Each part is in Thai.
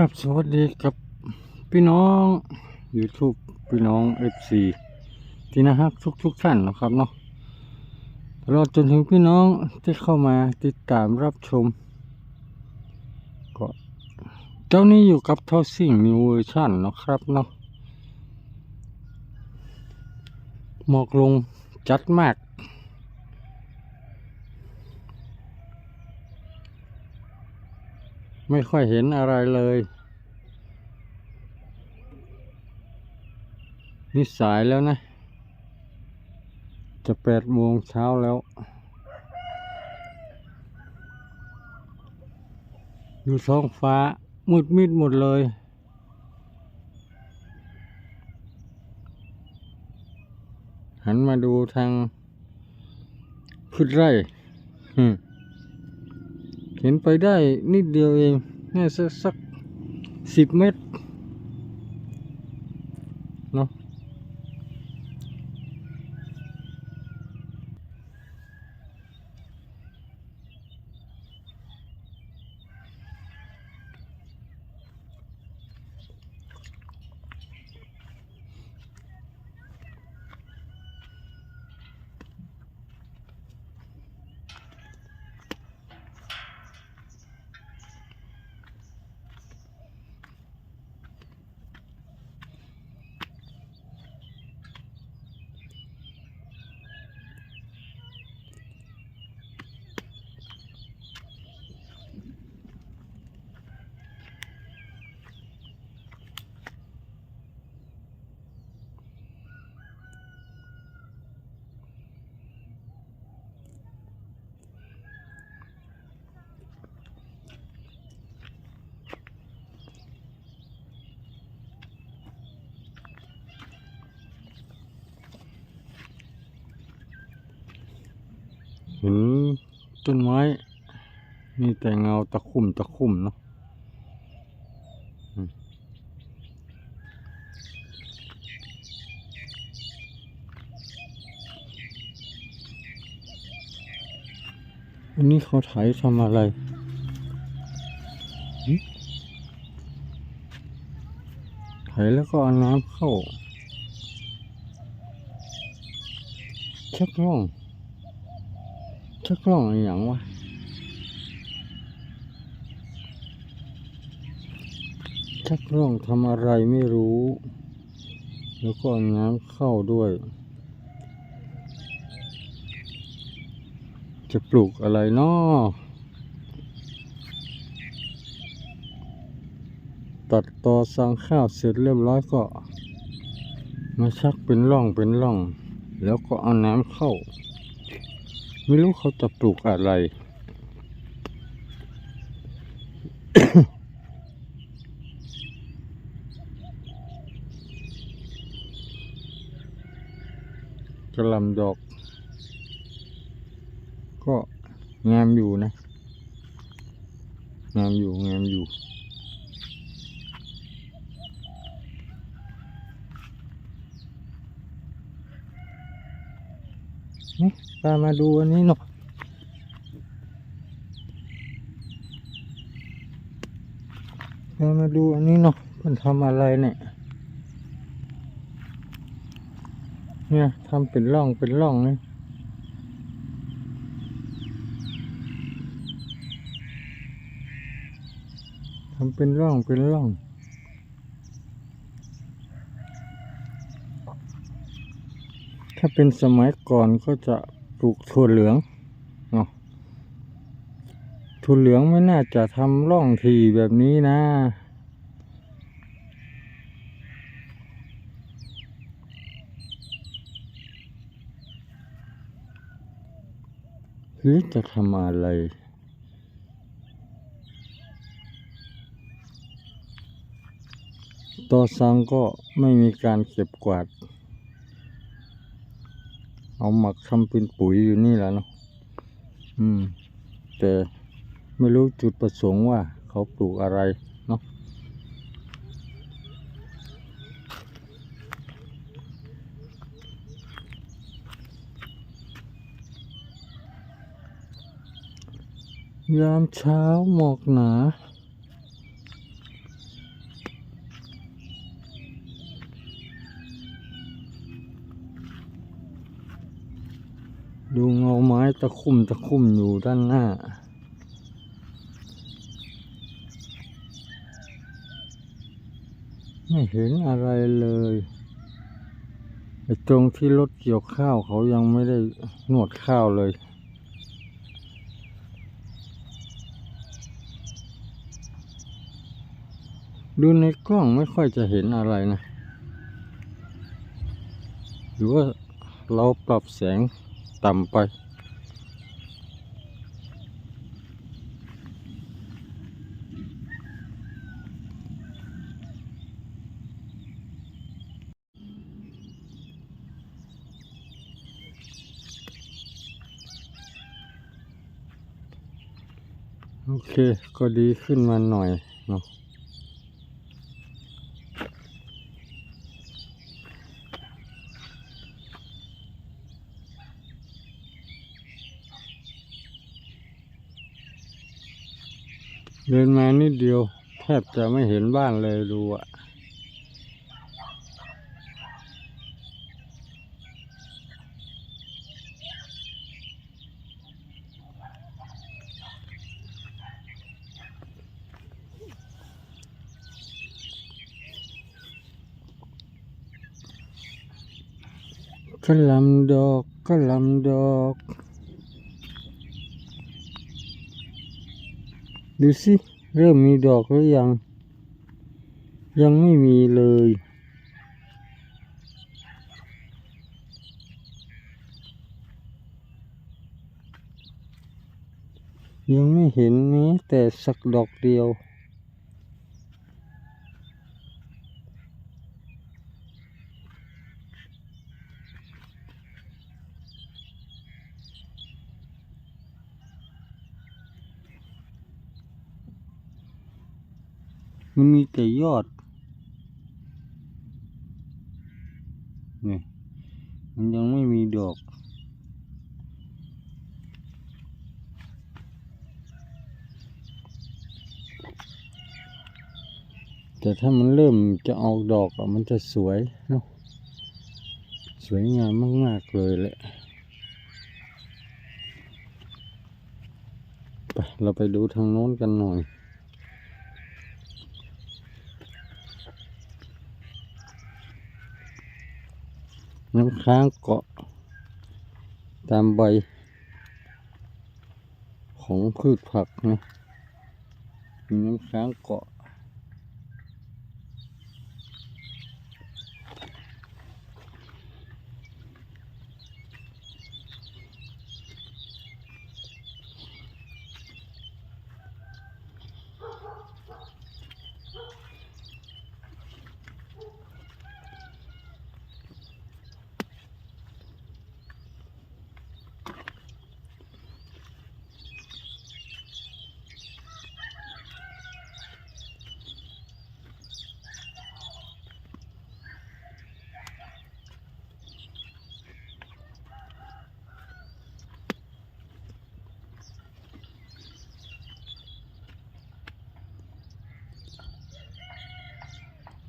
ครับสวัสดีกับพี่น้อง YouTube พี่น้อง FC ที่น่ารักทุกทุกๆท่านนะครับเนาะตลอดจนถึงพี่น้องที่เข้ามาติดตามรับชม ก็เจ้านี้อยู่กับเท่าสิ่งนิวเวอร์ชันนะครับเนาะหมอกลงจัดมาก ไม่ค่อยเห็นอะไรเลยนี่สายแล้วนะ จะแปดโมงเช้าแล้วอยู่ท้องฟ้ามืดมิดหมดเลยหันมาดูทางพืชไร่อืม เห็นไปได้นิดเดียวเอง น่าจะสักสิบเมตร เนาะเห็น ต้นไม้ มีแต่เงาตะคุ่มตะคุ่มเนาะอันนี้เขาไถทำอะไรหึไถแล้วก็เอาน้ำเข้าชักล่อง ชักล่องอะไรอย่างวะชักล่องทำอะไรไม่รู้ แล้วก็เอาน้ำเข้าด้วย จะปลูกอะไรนาะตัดตอสังข้าวเสร็จเรียบร้อยก็ มาชักเป็นร่องเป็นร่อง แล้วก็เอาน้ำเข้า ไม่รู้เขาจะปลูกอะไร กระลำดอก ก็งามอยู่นะ งามอยู่ งามอยู่ นี่พามาดูอันนี้หน่อยพามาดูอันนี้หน่อยมันทำอะไรเนี่ย เนี่ยทำเป็นร่องเป็นร่องนี่ทำเป็นร่องเป็นร่อง ถ้าเป็นสมัยก่อนก็จะปลูกถั่วเหลืองเนาะถั่วเหลืองไม่น่าจะทำร่องทีแบบนี้นะหรือจะทำอะไรต่อสังก็ไม่มีการเก็บกวาด เอาหมักทำเป็นปุ๋ยอยู่นี่แหละเนาะอืม แต่ไม่รู้จุดประสงค์ว่าเขาปลูกอะไรเนาะยามเช้าหมอกหนา ดูเงาไม้ ตะคุ่มตะคุ่มอยู่ด้านหน้า ไม่เห็นอะไรเลยไอ้ตรงที่รถเกี่ยวข้าวเขายังไม่ได้นวดข้าวเลยดูในกล้องไม่ค่อยจะเห็นอะไรนะ หรือว่าเราปรับแสงต่ำไป โอเค ก็ดีขึ้นมาหน่อยเนาะเดินมานิดเดียว แทบจะไม่เห็นบ้านเลยดูอะ กะลำดอกกะลำดอก ดูสิ เริ่มมีดอกหรือยัง ยังไม่มีเลยยังไม่เห็นแม้แต่สักดอกเดียว มันมีแต่ยอด นี่ มันยังไม่มีดอก แต่ถ้ามันเริ่มจะออกดอกอะมันจะสวยเนาะ สวยงามมาก ๆ เลยแหละไปเราไปดูทางโน้นกันหน่อย น้ำค้างเกาะ ตามใบ ของพืชผักนะมีน้ำค้างเกาะ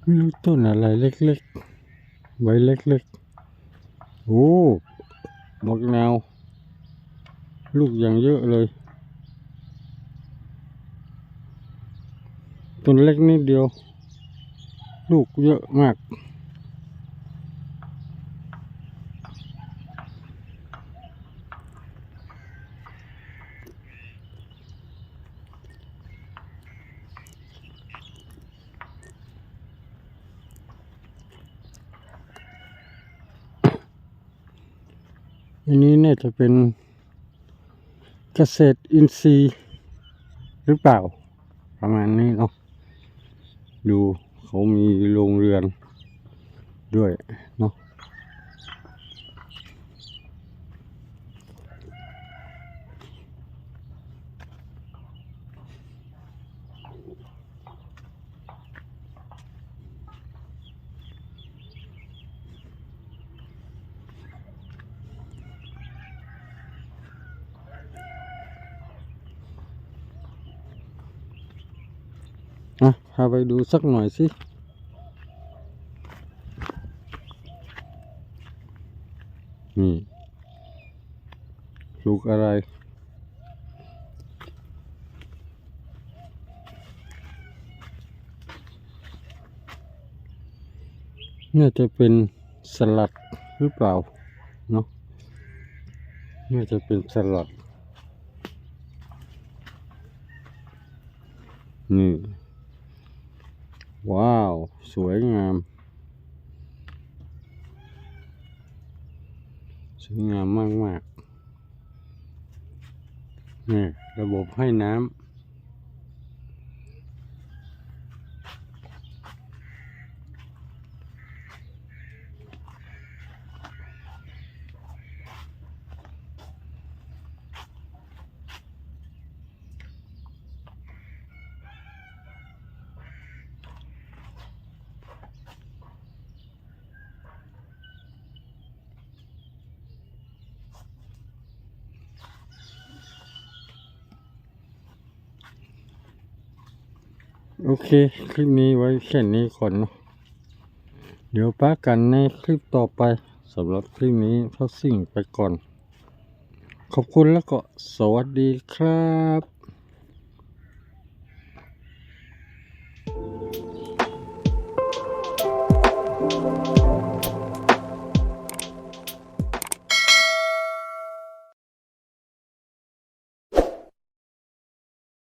ไม่รู้ต้นอะไรเล็กๆ ใบเล็กๆ โอ้บักนาว ลูกอย่างเยอะเลย ต้นเล็กนิดเดียว ลูกเยอะมาก อันนี้เนี่ยจะเป็นเกษตรอินทรีย์หรือเปล่า ประมาณนี้เนาะดูเขามีโรงเรือนด้วยเนาะาไปดูสักหน่อยสิ นี่ปลูกอะไร น่าจะเป็นสลัดหรือเปล่า เนาะ น่าจะเป็นสลัด นี่ ว้าว สวยงาม สวยงามมากมากๆนี่ระบบให้น้ำ โอเค คลิปนี้ไว้แค่นี้ก่อนเนาะเดี๋ยวป้ากันในคลิปต่อไปสำหรับคลิปนี้เท่าสิ่งไปก่อน ขอบคุณแล้วก็สวัสดีครับ